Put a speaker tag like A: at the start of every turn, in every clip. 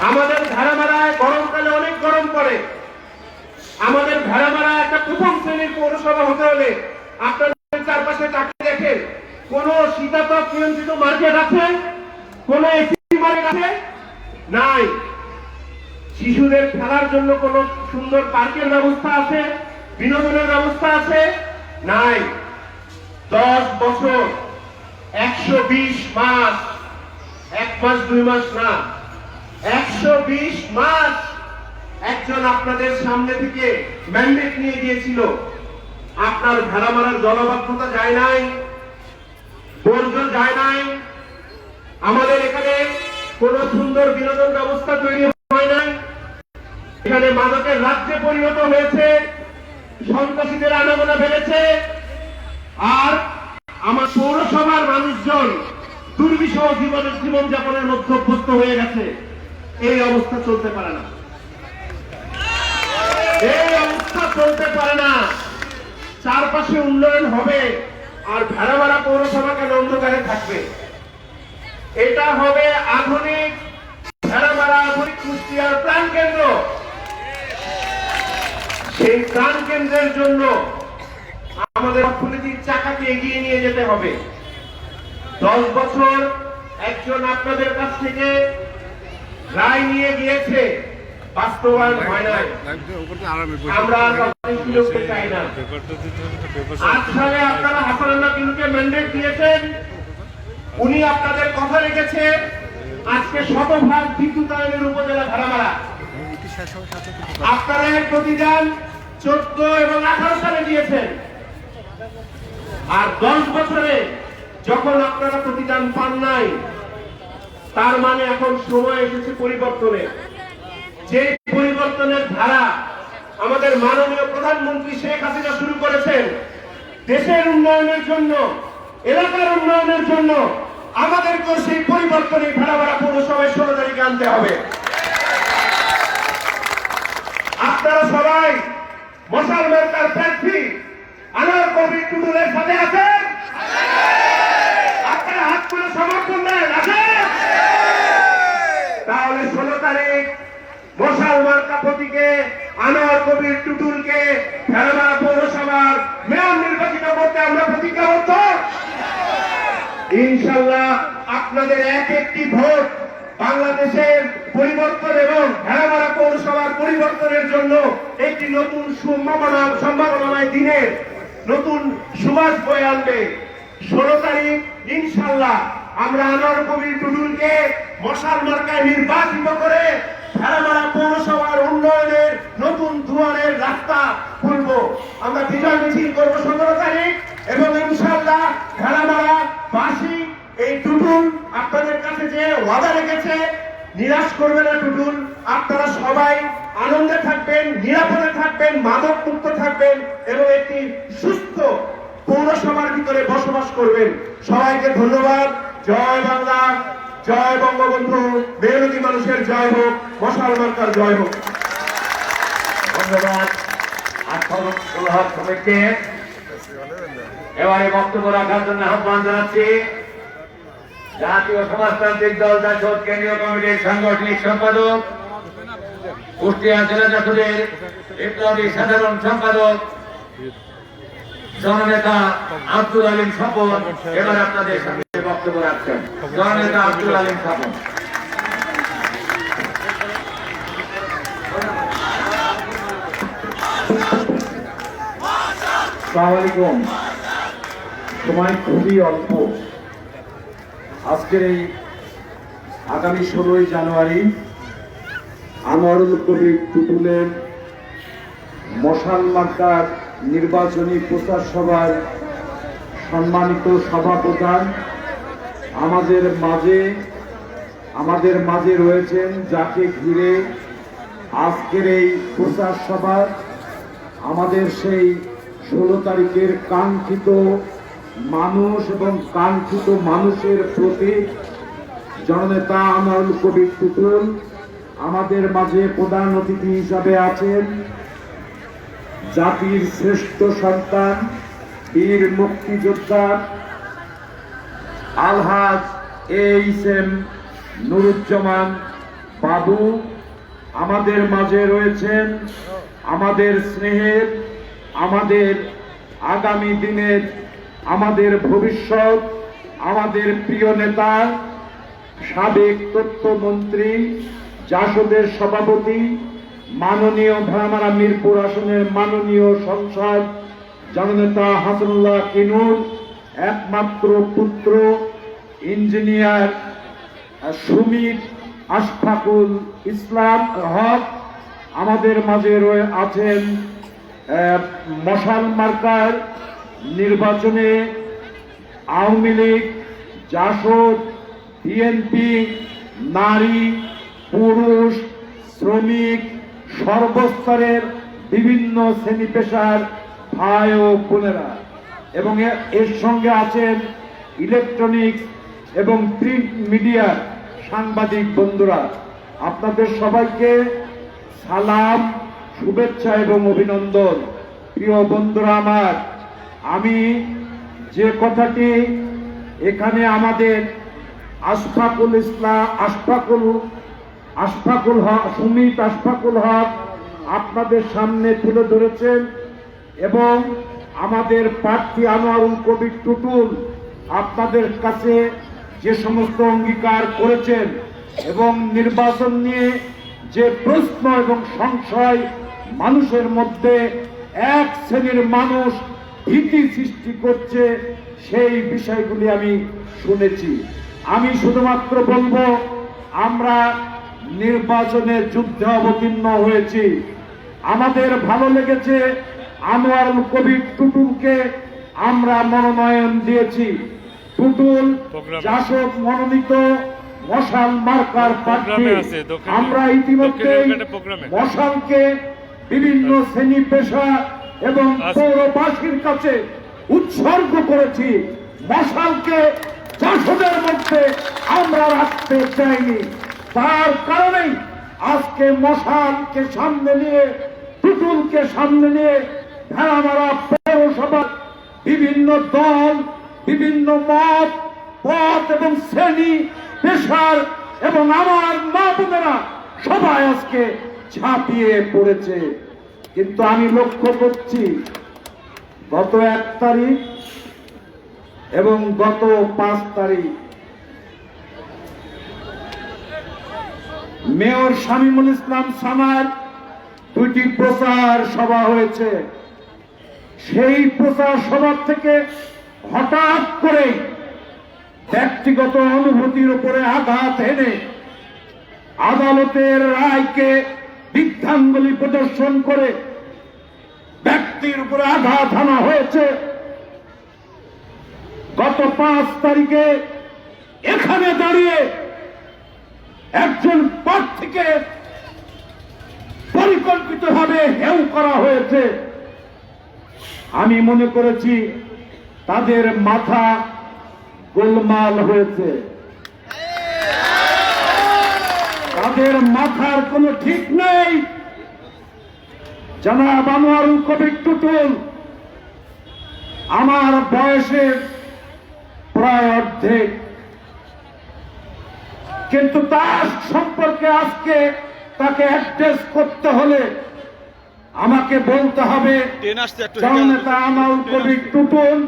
A: আমাদের ভেড়ামারায় গরমকালে অনেক গরম পড়ে। আমাদের ভেড়ামারা একটা প্রথম শ্রেণির পৌরসভা হতে হলে আপনাদের চারপাশে তাকিয়ে দেখেন, কোন শীতাতপ নিয়ন্ত্রিত মার্কেট আছে? কোন এসি মার্কেট আছে? নাই। শিশুদের খেলার জন্য কোন সুন্দর পার্কের ব্যবস্থা আছে? বিনোদনের ব্যবস্থা আছে? নাই। দশ বছর, একশো বিশ মাস, এক মাস, দুই মাস না। একশো বিশ মাস একজন আপনাদের সামনে থেকে ম্যান্ডেট নিয়ে গিয়েছিল। আপনার ভেড়া মারার জলবদ্ধতা যায় নাই, বর্জ্য যায় নাই, আমাদের এখানে কোন সুন্দর বিনোদন ব্যবস্থা তৈরি হয় নাই। এখানে মাদকের রাজ্যে পরিণত হয়েছে, সন্ত্রাসীদের আনাগোনা বেড়েছে আর আমার পৌরসভার মানুষজন দুর্বিষহ জীবনের জীবনযাপনের মধ্যে অভ্যস্ত হয়ে গেছে। এই অবস্থা চলতে পারে না। এই অবস্থা চলতে পারে না। চারপাশে উন্নয়ন হবে আর ভেড়ামারা পৌরসভা অন্ধকারে থাকবে। এটা হবে আধুনিক ভেড়ামারা আধুনিক কুষ্টিয়ার প্রাণ কেন্দ্র। সেই প্রাণ কেন্দ্রের জন্য আমাদের অর্থনীতির চাকাকে এগিয়ে নিয়ে যেতে হবে। দশ বছর একজন আপনাদের কাছ থেকে রায় নিয়ে গিয়েছে বাস্তবায়ন হয় নাই। আমরা আর কখনোই সুযোগ পেতে চাই না। আজ সালে আপনারা হাসানুল্লাহ বিনুকে ম্যান্ডেট দিয়েছেন। উনি আপনাদের কথা রেখেছে আজকে শতভাগ বিদ্যুতায়নের উপজেলা ধারামারা আপনারা এর প্রতিদান চোদ্দ এবং আঠারো সালে দিয়েছেন। আর দশ বছরে যখন আপনারা প্রতিদান পান নাই তার মানে এখন সময় এসেছে পরিবর্তনের। যে পরিবর্তনের ধারা আমাদের মাননীয় প্রধানমন্ত্রী শেখ হাসিনা শুরু করেছেন, দেশের উন্নয়নের জন্য, এলাকার উন্নয়নের জন্য আমাদেরকে সেই পরিবর্তনে ভাড়া ভাড়া পৌরসভায় ষোলো তারিখে আনতে হবে। আপনারা সবাই মশাল মার্কার প্রার্থী আনার কবির টুডুলের সাথে আছেন? আপনারা হাত করে সমর্থন দেন আছেন তাহলে ষোলো তারিখ মশাল মার্কা প্রতীকে আনোয়ার কবির টুটুলকে ফেরমারা পৌরসভার মেয়র নির্বাচিত করতে আমরা প্রতিজ্ঞাবদ্ধ। ইনশাল্লাহ আপনাদের এক একটি ভোট বাংলাদেশের পরিবর্তন এবং ভেড়ামারা পৌরসভার পরিবর্তনের জন্য একটি নতুন সম্ভাবনা সম্ভাবনাময় দিনের নতুন সুবাস বয়ে আনবে। ষোলো তারিখ ইনশাল্লাহ আমরা আনোয়ার কবির টুডুলকে মশাল মার্কায় নির্বাচিত করে ভেড়ামারা পৌরসভার উন্নয়নের নতুন দুয়ারের রাস্তা খুলব। আমরা বিজয় মিছিল করব সতেরো তারিখ এবং ইনশাল্লাহ ভেড়ামারা বাসী এই টুটুল আপনাদের কাছে যে ওয়াদা রেখেছে, নিরাশ করবে না টুটুল। আপনারা সবাই আনন্দে থাকবেন, নিরাপদে থাকবেন মাদক মুক্ত থাকবেন এবং একটি সুস্থ পৌরসভার ভিতরে বসবাস করবেন। সবাইকে ধন্যবাদ। জয় বাংলা। জয় বঙ্গবন্ধু মেহনতি মানুষের জয় হোক, মশাল মার্কার জয় হোক।
B: ধন্যবাদ এবারে বক্তব্য রাখার জন্য আহ্বান জানাচ্ছি। জাতীয় সমাজতান্ত্রিক দল জাসদ, কেন্দ্রীয় কমিটির সাংগঠনিক সম্পাদক, কুষ্টিয়া জেলা জাসদের, বিপ্লবী সাধারণ সম্পাদক জননেতা আব্দুল আলিম স্বপন এবার আপনাদের সামনে বক্তব্য রাখছেন। জননেতা আব্দুল আলিম স্বপন
C: সময় খুবই অল্প। আজকের এই আগামী ষোলোই জানুয়ারি আনোয়ারুল কবির টুটুলের মশাল মার্কার নির্বাচনী প্রচার সভার সম্মানিত সভাপ্রধান, আমাদের মাঝে আমাদের মাঝে রয়েছেন যাকে ঘিরে আজকের এই প্রচার সভা, আমাদের সেই ষোলো তারিখের কাঙ্ক্ষিত মানুষ এবং কাঙ্ক্ষিত মানুষের প্রতি জননেতা আমারুল কবির টুটুল আমাদের মাঝে প্রধান অতিথি হিসাবে আছেন জাতির শ্রেষ্ঠ সন্তান, বীর মুক্তিযোদ্ধা আলহাজ এইচ এম নুরুজ্জামান বাবু, আমাদের মাঝে রয়েছেন আমাদের স্নেহের, আমাদের আগামী দিনের, আমাদের ভবিষ্যৎ, আমাদের প্রিয় নেতা, সাবেক তথ্যমন্ত্রী, জাসদের সভাপতি মাননীয় ভ্রামারা মিরপুর আসনের মাননীয় সংসদ জননেতা হাসানুল্লাহ কিনুর, একমাত্র পুত্র, ইঞ্জিনিয়ার সুমিত আশফাকুল ইসলাম হক। আমাদের মাঝে রয়ে আছেন মশাল মার্কার নির্বাচনে আওয়ামী লীগ, জাসদ, বিএনপি, নারী, পুরুষ, শ্রমিক সর্বস্তরের বিভিন্ন শ্রেণি পেশার ভাই ও বোনেরা এবং এর সঙ্গে আছেন ইলেকট্রনিক্স এবং প্রিন্ট মিডিয়ার সাংবাদিক বন্ধুরা। আপনাদের সবাইকে সালাম, শুভেচ্ছা এবং অভিনন্দন। প্রিয় বন্ধুরা আমার, আমি যে কথাটি এখানে আমাদের আশফাকুল ইসলাম আশফাকুল আশফাকুল হক, সুমিত আশফাকুল হক আপনাদের সামনে তুলে ধরেছেন এবং আমাদের প্রার্থী আনোয়ারুল কবির টুটুল আপনাদের কাছে যে সমস্ত অঙ্গীকার করেছেন এবং নির্বাচন নিয়ে যে প্রশ্ন এবং সংশয় মানুষের মধ্যে এক শ্রেণির মানুষ ভীতি সৃষ্টি করছে, সেই বিষয়গুলি আমি শুনেছি। আমি শুধুমাত্র বলব, আমরা নির্বাচনের যুদ্ধে অবতীর্ণ হয়েছি। আমাদের ভালো লেগেছে আনোয়ারুল কবির টুটুলকে আমরা মনোনয়ন দিয়েছি। টুটুল। জাসদ মনোনীত মশাল মার্কার প্রার্থী। আমরা ইতিমধ্যে। মশালকে বিভিন্ন শ্রেণি পেশা এবং পৌরবাসীর কাছে উৎসর্গ করেছি। মশালকে চাষদের মধ্যে আমরা রাখতে চাইনি। তার কারণেই আজকে মশালকে সামনে নিয়ে, পুতুলকে সামনে নিয়ে ভেড়ামারা পৌরসভার বিভিন্ন দল, বিভিন্ন মত, পথ এবং শ্রেণি, পেশার এবং আমার মা বোনেরা সবাই আজকে ঝাঁপিয়ে পড়েছে। কিন্তু আমি লক্ষ্য করছি, গত এক তারিখ এবং গত পাঁচ তারিখ মেয়র শামীমুল ইসলাম সামার দুইটি প্রচার সভা হয়েছে। সেই প্রচার সভা থেকে হঠাৎ করে ব্যক্তিগত অনুভূতির উপরে আঘাত এনে আদালতের রায়কে বৃদ্ধাঙ্গুলি প্রদর্শন করে ব্যক্তির উপরে আঘাত আনা হয়েছে। গত পাঁচ তারিখে এখানে দাঁড়িয়ে একজন প্রার্থীকে পরিকল্পিতভাবে হেউ করা হয়েছে। আমি মনে করেছি তাদের মাথা গোলমাল হয়েছে। তাদের মাথার কোনো ঠিক নেই। জনাব আনোয়ারুল কবির টুটুল, আমার বয়সের প্রায় অর্ধেক কিন্তু তার সম্পর্কে আজকে তাকে অ্যাড্রেস করতে হলে আমাকে বলতে হবে জননেতা আনোয়ারুল কবির টুটুল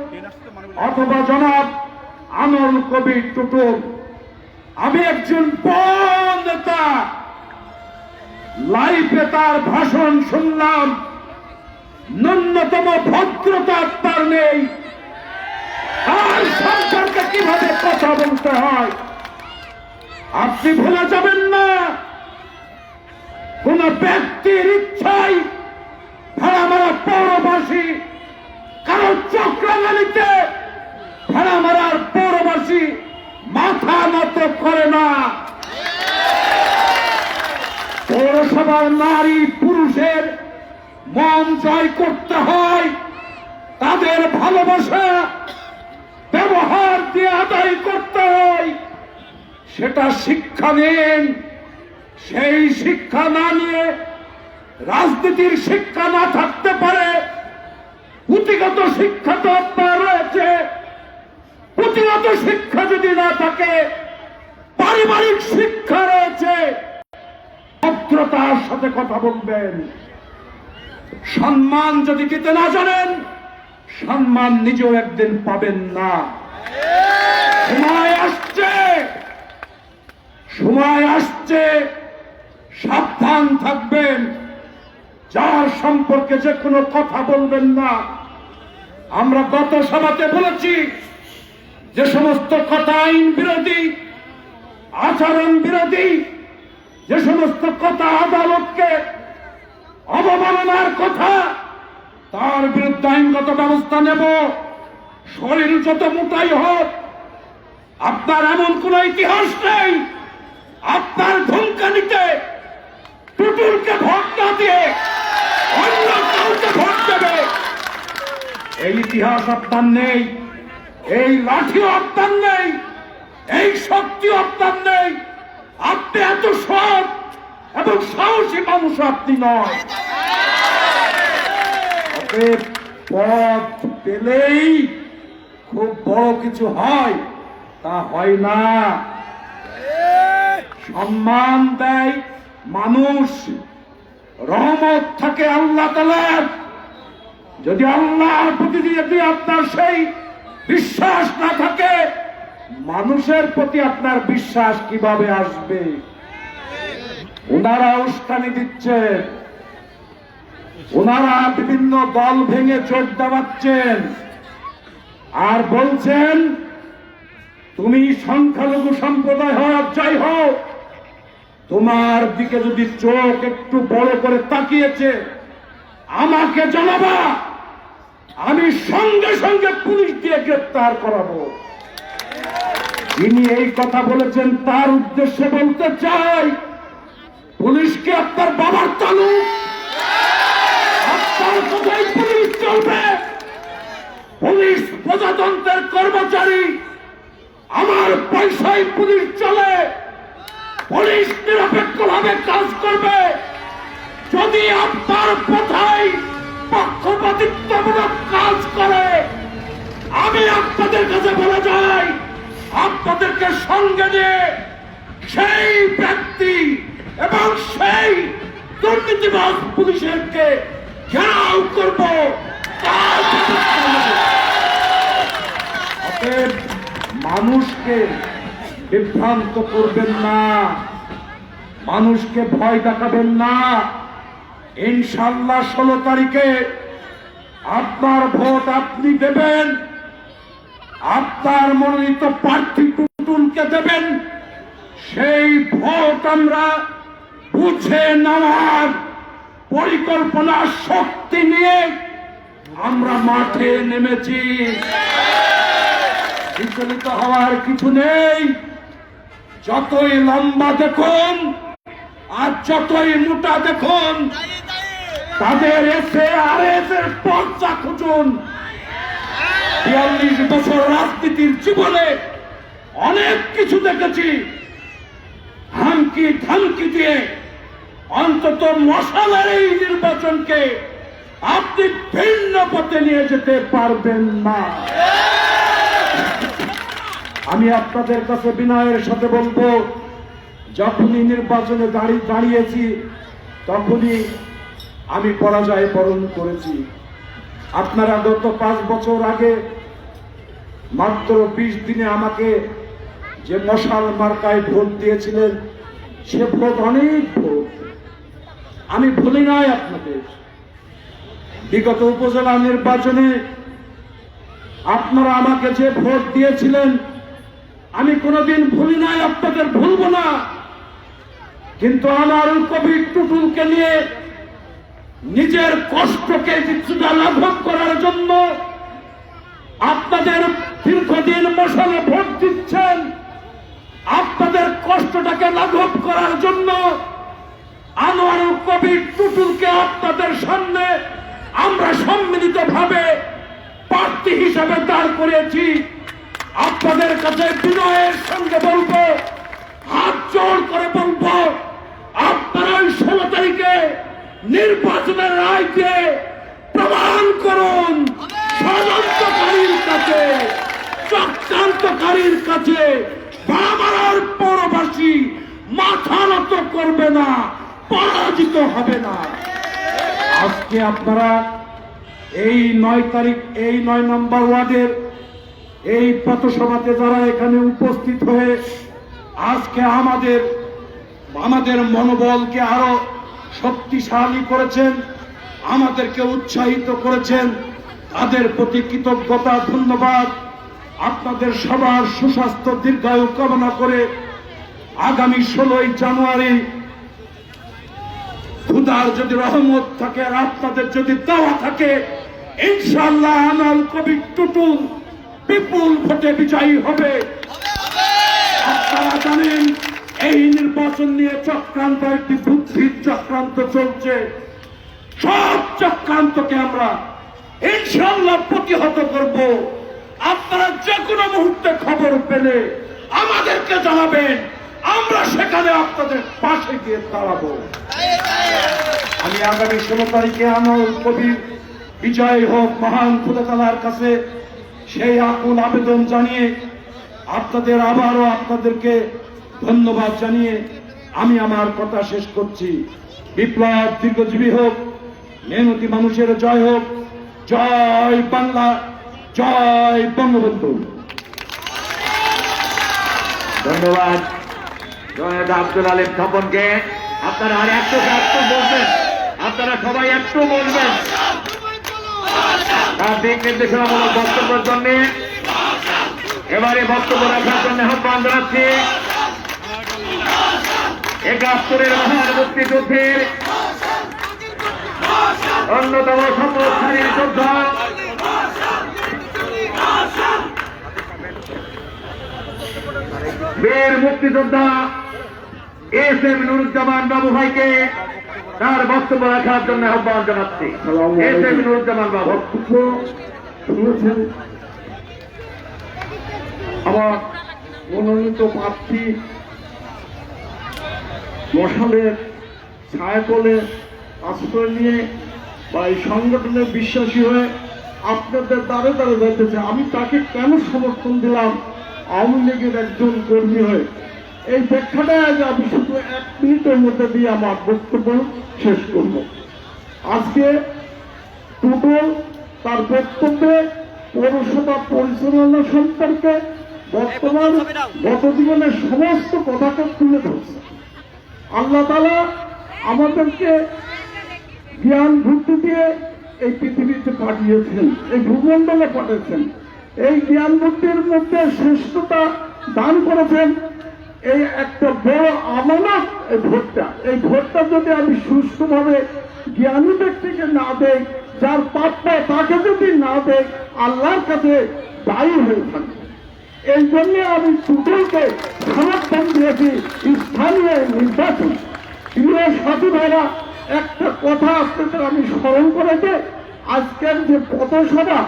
C: অথবা জনাব আনোয়ারুল কবির টুটুল। আমি একজন বড় নেতা। লাইফে তার ভাষণ শুনলাম। ন্যূনতম ভদ্রতা তার নেই আর সম্পর্কে কীভাবে কথা বলতে হয়? আপনি ভুলে যাবেন না। কোন ব্যক্তির ইচ্ছাই ভেড়ামারা পৌরবাসী, কারও চক্রাঙ্গালিতে ভেড়ামারার পৌরবাসী মাথা নত করে না। পৌরসভার নারী পুরুষের মন জয় করতে হয়, তাদের ভালোবাসা, ব্যবহার দিয়ে আদায় করতে হয়। সেটা শিক্ষা নেন। সেই শিক্ষা না নিয়ে রাজনীতির শিক্ষা না থাকতে পারে, পুঁথিগত শিক্ষা তো আপনার রয়েছে। পুঁথিগত শিক্ষা যদি না থাকে, পারিবারিক শিক্ষা রয়েছে। ভদ্রতার সাথে কথা বলবেন। সম্মান যদি দিতে না জানেন, সম্মান নিজেও একদিন পাবেন না। সময় আসছে সময় আসছে, সাবধান থাকবেন। যার সম্পর্কে যে কোনো কথা বলবেন না। আমরা গত সভাতে বলেছি, যে সমস্ত কথা আইন বিরোধী, আচরণ বিরোধী, যে সমস্ত কথা আদালতকে অবমাননার কথা, তার বিরুদ্ধে আইনগত ব্যবস্থা নেব। শরীর যত মোটাই হোক, আপনার এমন কোন ইতিহাস নেই আপনার ধমকানিতে টুটুলকে ভোট না দিয়ে অন্য কাউকে ভোট দেবে। এই ইতিহাস আপনার নেই, এই লাঠিও আপনার নেই, এই শক্তি আপনার নেই। আপনি এত সৎ এবং সাহসী মানুষ আপনি নয়। পথ পেলেই খুব বড় কিছু হয়, তা হয় না। সম্মান দেয় মানুষ। রহমত থাকে আল্লাহ তালার যদি আল্লাহর প্রতি যদি আপনার সেই বিশ্বাস না থাকে, মানুষের প্রতি আপনার বিশ্বাস কীভাবে আসবে? ওনারা উস্কানি দিচ্ছেন ওনারা বিভিন্ন দল ভেঙে চোখ দাবাচ্ছেন। আর বলছেন, তুমি সংখ্যালঘু সম্প্রদায় হও আর যাই হোক তোমার দিকে যদি চোখ একটু বড় করে তাকিয়েছে, আমাকে জানাবা, আমি সঙ্গে সঙ্গে পুলিশ দিয়ে গ্রেপ্তার করাবো। তিনি এই কথা বলেছেন, তার উদ্দেশ্যে বলতে চাই, পুলিশকে আপনার বাবার তালুক আপনার কোথায় পুলিশ চলবে। পুলিশ প্রজাতন্ত্রের কর্মচারী, আমার পয়সায় পুলিশ চলে। পুলিশ নিরপেক্ষভাবে কাজ করবে। যদি আপনার কোথায় পক্ষপাতিত্বমূলক কাজ করে, আমি আপনাদের কাছে বলে যাই, আপনাদেরকে সঙ্গে নিয়ে সেই ব্যক্তি এবং সেই দুর্নীতিবাজ পুলিশেরকে ঘেরাও করব। মানুষকে বিভ্রান্ত করবেন না। মানুষকে ভয় দেখাবেন না। ইনশাল্লাহ ষোলো তারিখে আপনার ভোট আপনি দেবেন। আপনার মনোনীত প্রার্থী টুটুলকে দেবেন। সেই ভোট আমরা বুঝে নেওয়ার পরিকল্পনা, শক্তি নিয়ে আমরা মাঠে নেমেছি। বিচলিত হওয়ার কিছু নেই। যতই লম্বা দেখুন আর যতই মোটা দেখুন, তাদের এসে আর এসে পর্চা খুঁজুন। বিয়াল্লিশ বছর রাজনীতির জীবনে অনেক কিছু দেখেছি। হামকি থামকি দিয়ে অন্তত মশালার এই নির্বাচনকে আপনি ভিন্ন পথে নিয়ে যেতে পারবেন না। আমি আপনাদের কাছে বিনয়ের সাথে বলব, যখনই নির্বাচনে দাঁড়িয়ে দাঁড়িয়েছি, তখনই আমি পরাজয় বরণ করেছি। আপনারা গত পাঁচ বছর আগে মাত্র বিশ দিনে আমাকে যে মশাল মার্কায় ভোট দিয়েছিলেন, সে ভোট অনেক ভোট। আমি ভুলি নাই আপনাদের। বিগত উপজেলা নির্বাচনে আপনারা আমাকে যে ভোট দিয়েছিলেন কোনোদিন ভুলি নাই, আপনাদের ভুলব না। কিন্তু আমার কবি টুটুলকে নিয়ে নিজের কষ্টকে কিছুটা লাঘব করার জন্য আপনাদের দীর্ঘদিন মশালে ভোট দিচ্ছেন। আপনাদের কষ্টটাকে লাঘব করার জন্য আনোয়ারুল কবির টুটুলকে আপনাদের সামনে আমরা সম্মিলিত ভাবে প্রার্থী হিসাবে দাঁড় করেছি আপনাদের কাছে বিনয়ের সঙ্গে বলব, হাত জোর করে বলব, আপনারা ওই ষোলো তারিখে নির্বাচনের রায়কে প্রমাণ করুন। ষড়যন্ত্রকারীর কাছে, চক্রান্তকারীর কাছে বাবার পৌরবাসী মাথা নত করবে না,
D: পরাজিত হবে না। আজকে আপনারা এই নয় তারিখ, এই নয় নম্বর ওয়ার্ডের এই পথসভাতে যারা এখানে উপস্থিত হয়ে আজকে আমাদের আমাদের মনোবলকে আরও শক্তিশালী করেছেন, আমাদেরকে উৎসাহিত করেছেন, তাদের প্রতি কৃতজ্ঞতা, ধন্যবাদ। আপনাদের সবার সুস্বাস্থ্য দীর্ঘায়ু কামনা করে আগামী ষোলোই জানুয়ারি খুদার যদি রহমত থাকে আর আপনাদের যদি দেওয়া থাকে ইনশাল্লাহ আনাল কবি টুটুল বিপুল ভোটে বিজয়ী হবে। আপনারা জানেন, এই নির্বাচন নিয়ে চক্রান্ত, একটি বুদ্ধির চক্রান্ত চলছে। সব চক্রান্তকে আমরা ইনশাল্লাহ প্রতিহত করব। আপনারা যে কোনো মুহূর্তে খবর পেলে আমাদেরকে জানাবেন। আমরা সেখানে আপনাদের পাশে গিয়ে দাঁড়াবো। আমি আগামী ষোলো তারিখে আমল কবির বিজয় হোক, মহান খুদাতালার কাছে সেই আকুল আবেদন জানিয়ে আপনাদের আবারও আপনাদেরকে ধন্যবাদ জানিয়ে আমি আমার কথা শেষ করছি। বিপ্লব দীর্ঘজীবী হোক, মেহনতি মানুষের জয় হোক, জয় বাংলা, জয় বঙ্গবন্ধু।
B: ধন্যবাদ। জয়দ আব্দুল আলিম স্বপনকে আপনারা আর একটু একটু বলবেন। আপনারা সবাই একটু বলবেন। দিক নির্দেশনামূলক বক্তব্যের জন্য এবারে বক্তব্য রাখার জন্য আহ্বান জানাচ্ছি। একাত্তরের মহান মুক্তিযুদ্ধের অন্যতম সম্পদশালীর যোদ্ধা। বীর মুক্তিযোদ্ধা এস এম নুরুজ্জামান বাবু ভাইকে তার বক্তব্য রাখার জন্য আহ্বান জানাচ্ছি। এস বাবু।
D: বক্তব্য শুনেছেন আমার মনোনীত প্রার্থী মশালের ছায়াতলে আশ্রয় নিয়ে বা এই সংগঠনে বিশ্বাসী হয়ে আপনাদের দ্বারে দ্বারে যাইতেছে আমি তাকে কেন সমর্থন দিলাম? আওয়ামী লীগের একজন কর্মী হয়ে এই ব্যাখ্যাটা আজ আমি শুধু এক মিনিটের মধ্যে দিয়ে আমার বক্তব্য শেষ করব। আজকে টুটুল তার বক্তব্যে পৌরসভা পরিচালনা সম্পর্কে বর্তমান গত জীবনের সমস্ত কথাকে তুলে ধরছে। আল্লাহ তালা আমাদেরকে জ্ঞান বুদ্ধি দিয়ে এই পৃথিবীতে পাঠিয়েছেন এই ভূমণ্ডলে পাঠিয়েছেন। এই জ্ঞান বুদ্ধির মধ্যে শ্রেষ্ঠতা দান করেছেন এই একটা বড় আমানত, এই ভোটটা। এই ভোটটা যদি আমি সুষ্ঠুভাবে জ্ঞানী ব্যক্তিকে না দেই, যার প্রাপ্য তাকে যদি না দেয় আল্লাহর কাছে দায়ী হয়ে থাকবে এই জন্য আমি টুটুলকে সমর্থন দিয়েছি, স্থানীয় নির্বাচন। প্রিয় সাধু ভাইরা, একটা কথা আপনাদের আমি স্মরণ করেছি আজকের যে পথসভা,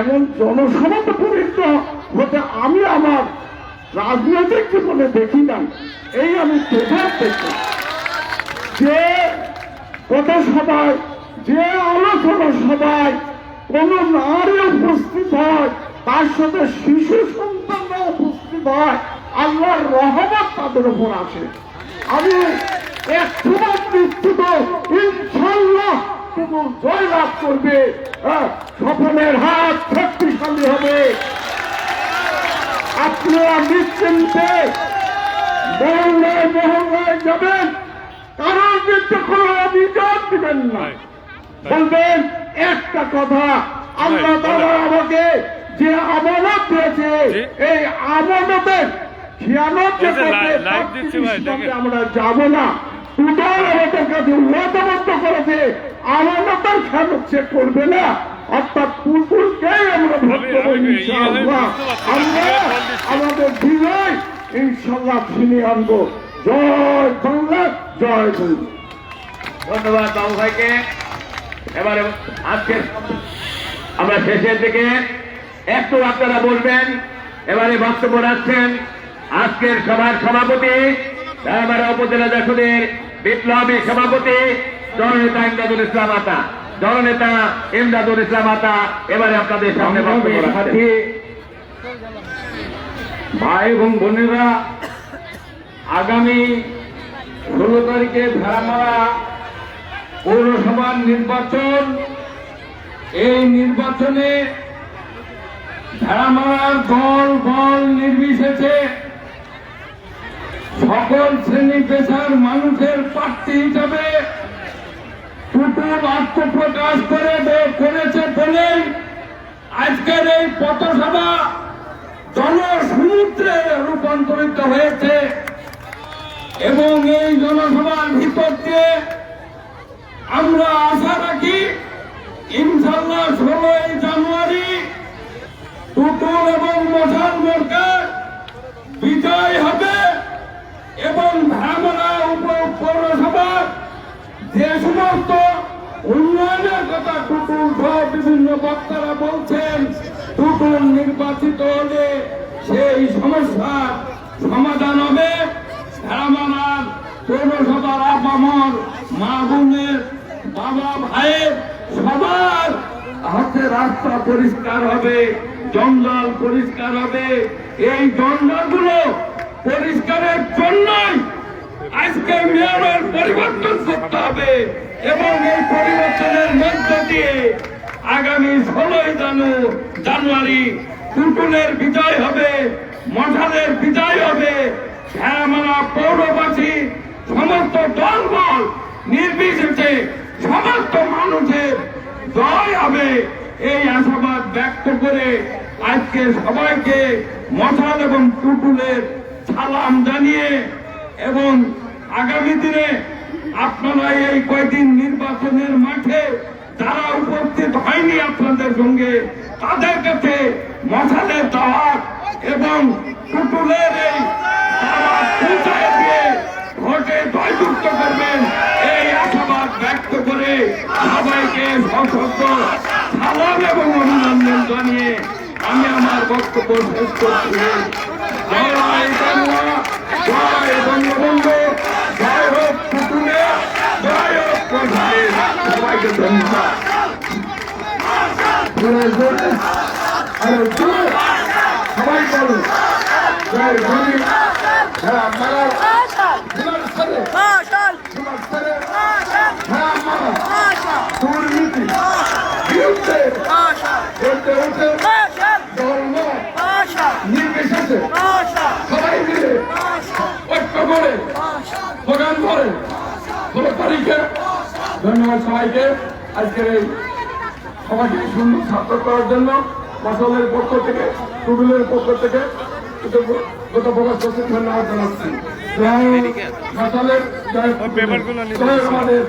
D: এমন জনসভাতে পরিণত হতে আমি আমার রাজনৈতিক জীবনে দেখি না এই আমি প্রভাব দেখি। যে পথসভায় যে আলোচনা সভায় কোন নারী উপস্থিত হয়, তার সাথে শিশু সন্তানরা উপস্থিত হয়, আল্লাহর রহমত তাদের উপর আসে। আমি একটু নিশ্চিত ইনশাল্লাহ জয়লাভ করবে স্বপনের হাত শক্তিশালী হবে। আপনারা নিশ্চিন্তে মহল্লায় মহল্লায় যাবেন কারোর বিরুদ্ধে কোনো অভিযোগ দিবেন না বলবেন একটা কথা আল্লাহ তাআলা আমাকে যে আমানত দিয়েছে এই আমানতের খেয়ানত যে করবে তার। আমরা যাব না। দুটোর আমাদের কাছে ওয়াদাবদ্ধ করেছে। আমানতের খেয়ানত সে করবে না। অর্থাৎ পুতুলকেই আমরা দেবো
E: আমি ইয়ে
D: ইনশাআল্লাহ আমরা। আমাদের বিজয় ইনশাল্লাহ ছিনিয়ে আনব। জয় বাংলা জয়
B: ধন্যবাদ বাবু ভাইকে। এবারে আজকে আমরা শেষের দিকে একটু আপনারা বলবেন এবারে বক্তব্য রাখছেন আজকের সভার সভাপতি এবারে উপজেলা জাসদের বিপ্লবী সভাপতি জননেতা ইমদাদুল ইসলাম আতা। জননেতা ইমদাদুল ইসলাম আতা এবারে আপনাদের সামনে
D: ভাই এবং বোনেরা আগামী
F: ষোলো তারিখে ভেড়ামারা পৌরসভার নির্বাচন। এই নির্বাচনে ভেড়ামারার দল বল নির্বিশেষে সকল শ্রেণি পেশার মানুষের প্রার্থী হিসাবে টুটুল আত্মপ্রকাশ করে করেছে বলেই আজকের এই পথসভা জনসমুদ্রে রূপান্তরিত হয়েছে এবং এই জনসভার ভিতর দিয়ে আমরা আশা রাখি ইনশাল্লাহ ষোলোই জানুয়ারি টুটুল এবং মশাল মোর্চার বিজয় হবে এবং ভ্রামরা উপ পৌরসভার যে সমস্ত উন্নয়নের কথা টুটুল সহ বিভিন্ন বক্তারা বলছেন, টুটুল নির্বাচিত হলে সেই সমস্যার সমাধান হবে। ভ্রামরার পৌরসভার আপামর মা বোনের, বাবা ভাইয়ের সবার হাতে রাস্তা পরিষ্কার হবে জঙ্গল পরিষ্কার হবে। এই জঙ্গলগুলো পরিষ্কারের জন্যই আজকে মেয়রের পরিবর্তন করতে হবে এবং এই পরিবর্তনের মধ্য দিয়ে আগামী ষোলোই জানু, জানুয়ারি টুটুলের বিজয় হবে, মশালের বিজয় হবে, শ্যামালা পৌরবাসী সমস্ত দলবল নির্বিশেষে সমস্ত মানুষের জয় হবে। এই আশাবাদ ব্যক্ত করে আজকে সবাইকে মশাল এবং টুটুলের সালাম জানিয়ে এবং আগামী দিনে আপনারা এই কয়দিন নির্বাচনের মাঠে যারা উপস্থিত হয়নি আপনাদের সঙ্গে, তাদের কাছে মশালের দাওয়াত এবং টুটুলের এই দিয়ে ভোটে জয়যুক্ত করবেন এই আশাবাদ ব্যক্ত করে সবাইকে সশস্ত্র সালাম এবং অভিনন্দন জানিয়ে আমি আমার বক্তব্য শেষ করছি। জয় জয় বঙ্গবন্ধু জয় হোক পুতুলে জয় হোক প্রধানে সবাইকে ধন্যবাদ জোরে জোরে আরও জোরে সবাই বলুন জয় গণি হ্যাঁ মারা তোমার সাথে তোমার সাথে হ্যাঁ মারা দুর্নীতি বিরুদ্ধে উঠে উঠে ধর্ম নির্বিশেষে সবাই মিলে ঐক্য করে। প্রোগ্রাম করে। ষোলো তারিখে। ধন্যবাদ সবাইকে। আজকের এই সবাইকে সুন্দর ছাত্র করার জন্য ফসলের পক্ষ থেকে টুডুলের পক্ষ থেকে কৃতজ্ঞতা প্রকাশ করছি ধন্যবাদ জানাচ্ছি। আমাদের